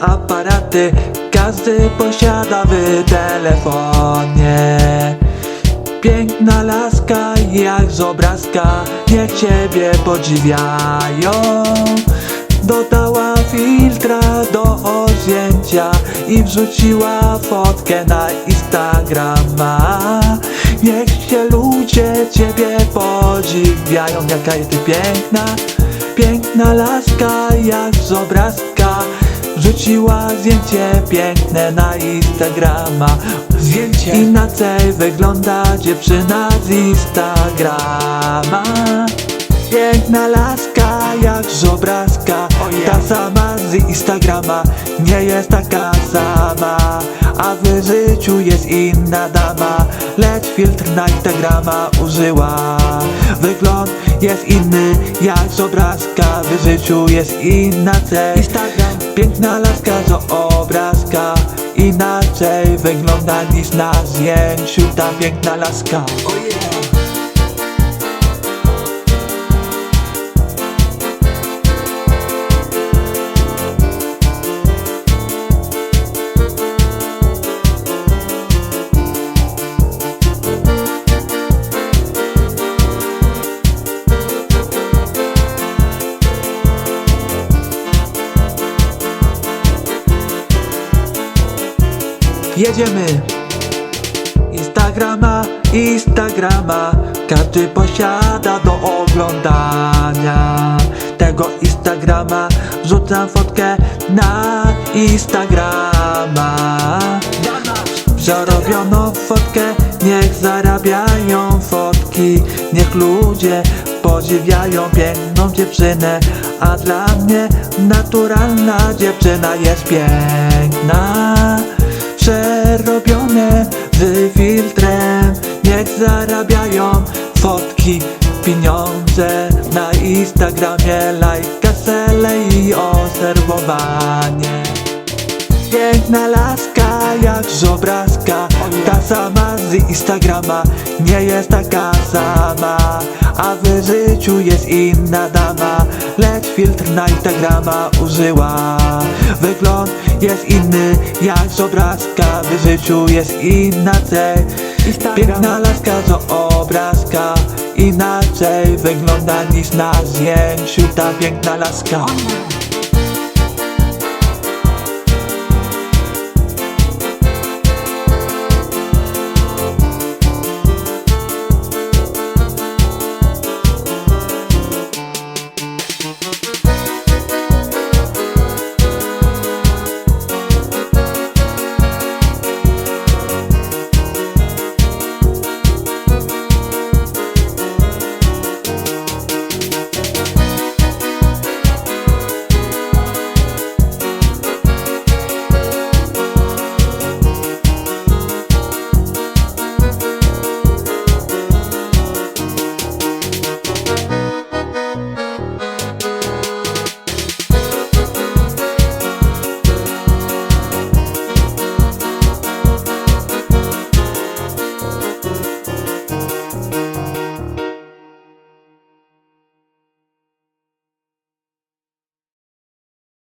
aparaty Każdy posiada w telefonie. Piękna laska jak z obrazka Niech ciebie podziwiają. Dodała filtra do zdjęcia I wrzuciła fotkę na Instagrama. Niech się ludzie ciebie podziwiają. Jaka jest ty piękna. Piękna laska jak z obrazka Wrzuciła zdjęcie piękne na Instagrama. Zdjęcie. Inaczej wygląda dziewczyna z Instagrama. Piękna laska jak z obrazka. Ta sama z Instagrama Nie jest taka sama. A w życiu jest inna dama. Lecz filtr na Instagrama użyła. Wygląd jest inny jak z obrazka. W życiu jest inaczej. Instagram Piękna laska z obrazka Inaczej wygląda niż na zdjęciu Ta piękna laska Jedziemy. Instagrama, Instagrama. Każdy posiada do oglądania Tego Instagrama. Wrzucam fotkę na Instagrama. Zarobiono fotkę, niech zarabiają fotki. Niech ludzie podziwiają piękną dziewczynę. A dla mnie naturalna dziewczyna jest piękna Z filtrem Niech zarabiają fotki, pieniądze Na Instagramie lajka, sele i obserwowanie. Piękna laska jak z obrazka Ta sama z Instagrama Nie jest taka sama A w życiu jest inna dama filtr na Instagrama użyła. Wygląd jest inny jak z obrazka. W życiu jest inaczej. Piękna laska z obrazka. Inaczej wygląda niż na zdjęciu Ta piękna laska